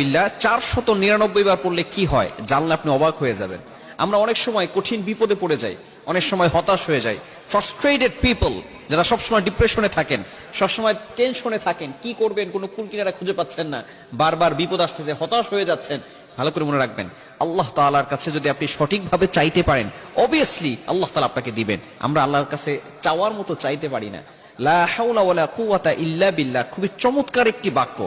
বিল্লাহ 499 বার পড়লে হয়? জানলে আপনি অবাক হয়ে যাবেন। আমরা অনেক সময় কঠিন বিপদে পড়ে যাই, অনেক সময় হতাশ হয়ে পিপল যারা সবসময় ডিপ্রেশনে থাকেন, সবসময় টেনশনে থাকেন, কি করবেন খুঁজে পাচ্ছেন না। বারবার বিপদ আসতেছে হতাশ হয়ে যাচ্ছেন। ভালো করে মনে রাখবেন, আল্লাহ তাআলার কাছে যদি আপনি সঠিকভাবে চাইতে পারেন অবভিয়াসলি আল্লাহ তালা আপনাকে দিবেন। আমরা আল্লাহর কাছে চাওয়ার মতো চাইতে পারি না। লা ইল্লা বিল্লাহ। খুবই চমৎকার একটি বাক্য।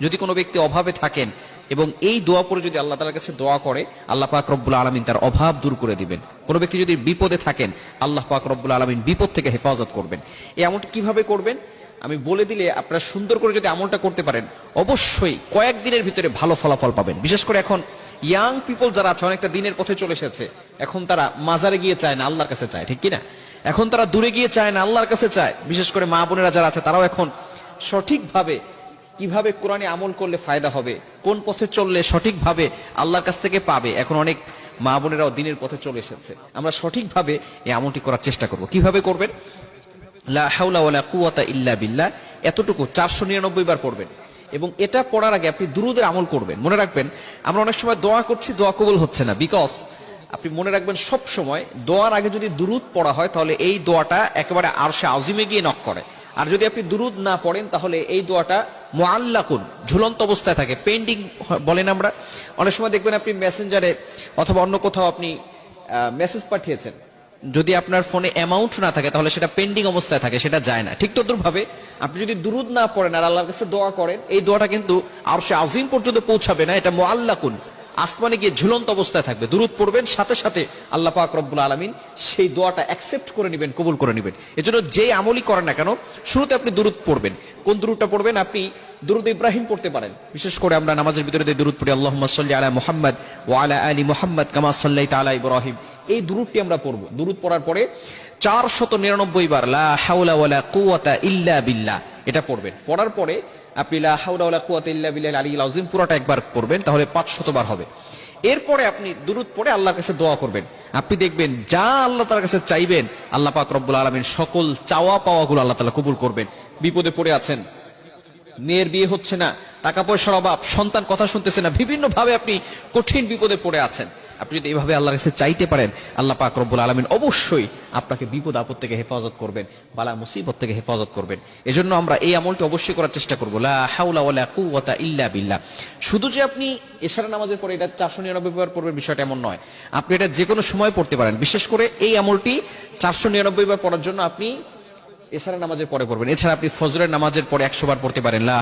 যদি কোনো ব্যক্তি অভাবে থাকেন এবং এই দোয়া পরে যদি আল্লাহ তাআলার কাছে দোয়া করে, আল্লাহ পাক রব্বুল আলামিন তার অভাব দূর করে দিবেন। কোনো ব্যক্তি যদি বিপদে থাকেন, আল্লাহ পাক রব্বুল আলামিন বিপদ থেকে হেফাজত করবেন। এই আমলটি কীভাবে করবেন? আমি বলে দিলে আপনারা সুন্দর করে যদি আমলটা করতে পারেন, অবশ্যই কয়েকদিনের ভিতরে ভালো ফলাফল পাবেন। বিশেষ করে এখন ইয়াং পিপল যারা আছে, অনেকটা দিনের পথে চলে এসেছে, এখন তারা মাজারে গিয়ে চায় না, আল্লাহর কাছে চায়, ঠিক কিনা? এখন তারা দূরে গিয়ে চায় না, আল্লাহর কাছে চায়। বিশেষ করে মা বোনেরা যারা আছে, তারাও এখন সঠিকভাবে কীভাবে কোরআনে আমল করলে ফায়দা হবে, কোন পথে চললে সঠিকভাবে আল্লাহর কাছ থেকে পাবে, এখন অনেক মা বোনেরাও দিনের পথে চলে এসেছে। আমরা সঠিকভাবে এই আমলটি করার চেষ্টা করব। কীভাবে করবেন? ইল্লা বিল্লাহ। এতটুকু, চারশো নিরানব্বই বার পড়বেন। এবং এটা পড়ার আগে আপনি দুরুদের আমল করবেন। মনে রাখবেন, আমরা অনেক সময় দোয়া করছি, দোয়া কবল হচ্ছে না। বিকজ আপনি মনে রাখবেন সব সময় দোয়ার আগে যদি দুরুদ পড়া হয়, তাহলে এই দোয়াটা একেবারে আরশে আজিমে গিয়ে নক করে। আর যদি আপনি দুরুদ না পড়েন, তাহলে এই দোয়াটা মোয়াল্লাকুন ঝুলন্ত অবস্থায় থাকে। পেন্ডিং বলেন আমরা। অনেক সময় দেখবেন আপনি মেসেঞ্জারে অথবা অন্য কোথাও আপনি মেসেজ পাঠিয়েছেন। যদি আপনার ফোনে অ্যামাউন্ট না থাকে, তাহলে সেটা পেন্ডিং অবস্থায় থাকে, সেটা যায় না। ঠিক তদ্রুপ ভাবে আপনি যদি দুরুদ না পড়েন আর আল্লাহর কাছে দোয়া করেন, এই দোয়াটা কিন্তু আর সে আজিম পর্যন্ত পৌঁছাবে না, এটা মোয়াল্লাকুন আসমানে গিয়ে ঝুলন্ত অবস্থায় থাকবে। দুরুদ পড়বেন, সাথে সাথে আল্লাহ পাক রব্বুল আলমিন সেই দোয়াটা অ্যাকসেপ্ট করে নেবেন, কবুল করে নেবেন। এজন্য যে আমলই করেন না কেন, শুরুতে আপনি দুরুদ পড়বেন। কোন দুরুদটা পড়বেন? আপনি দুরুদ ইব্রাহিম পড়তে পারেন। বিশেষ করে আমরা নামাজের ভিতরে দুরুদ পড়ি আল্লাহ সাল্লি আলা মোহাম্মদ ওয়া আলা আলী মোহাম্মদ কামা সাল্লাই তালা ইব্রাহিম। এই দুরুদটি আমরা পড়ব। দুরুদ পড়ার পরে চার শত নিরানব্বই বার লা হাওলা ওয়ালা কুওয়াতা ইল্লা বিল্লাহ, এটা পড়বেন। পড়ার পরে আপনি লা আযীম পুরোটা একবার করবেন তাহলে পাঁচ শতবার হবে। এরপরে আপনি দুরুদ পড়ে আল্লাহর কাছে দোয়া করবেন। আপনি দেখবেন যা আল্লাহ তার কাছে চাইবেন, আল্লাহ পাক রব্বুল আলামিন সকল চাওয়া পাওয়াগুলো আল্লাহ তাআলা কবুল করবেন। বিপদে পড়ে আছেন, মেয়ের বিয়ে হচ্ছে না, টাকা পয়সার অভাব, সন্তান কথা শুনতেছে না বিভিন্ন ভাবে আপনি কঠিন বিপদে পড়ে আছেন। আপনি যদি এইভাবে আল্লাহর কাছে চাইতে পারেন, আল্লাহ পাক রব্বুল আলমিন অবশ্যই আপনাকে বিপদ আপদ থেকে হেফাজত করবেন, বালা মুসিবত থেকে হেফাজত করবেন। এজন্য আমরা এই আমলটি অবশ্যই করার চেষ্টা করব। ইল্লা বিল্লাহ। শুধু যে আপনি এশারা নামাজের পরে এটা চারশো নিরানব্বই বার পড়বেন, বিষয়টা এমন নয়। আপনি এটা যে কোনো সময় পড়তে পারেন। বিশেষ করে এই আমলটি চারশো নিরানব্বই বার পড়ার জন্য আপনি এছাড়া নামাজের পরে পড়বেন। এছাড়া আপনি ফজরের নামাজের পরে একশো বার পড়তে পারেন। লা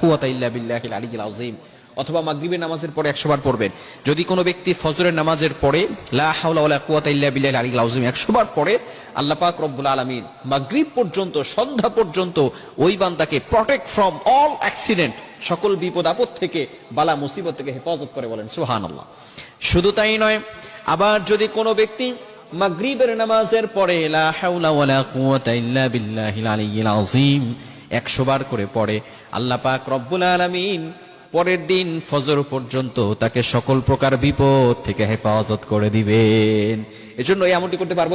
কুওয়াতা ইল্লা বিল্লাহিল আলিয়্যিল আযীম। অথবা মাগরিবের নামাজের পরে একশো বার পড়বেন। যদি কোনো ব্যক্তি ফজরের নামাজের পরে, লা হাওলা ওয়ালা কুওয়াতা ইল্লা বিল্লাহিল আলিয়্যিল আযীম একশো বার পড়ে, আল্লাহ পাক রব্বুল আলামিন মাগরিব পর্যন্ত, সন্ধ্যা পর্যন্ত ওই বান্দাকে প্রটেক্ট ফ্রম অল অ্যাক্সিডেন্ট সকল বিপদ আপদ থেকে, বালা মুসিবত থেকে হেফাজত করে বলেন, সুবহানাল্লাহ। শুধু তাই নয়, আবার যদি কোনো ব্যক্তি মাগরিবের নামাজের পরে 100 বার করে পড়ে, আল্লাহ পাক রব্বুল আলামিন পরের দিন ফজর পর্যন্ত তাকে সকল প্রকার বিপদ থেকে হেফাজত করে দিবেন। এজন্য এই আমলটি করতে পারব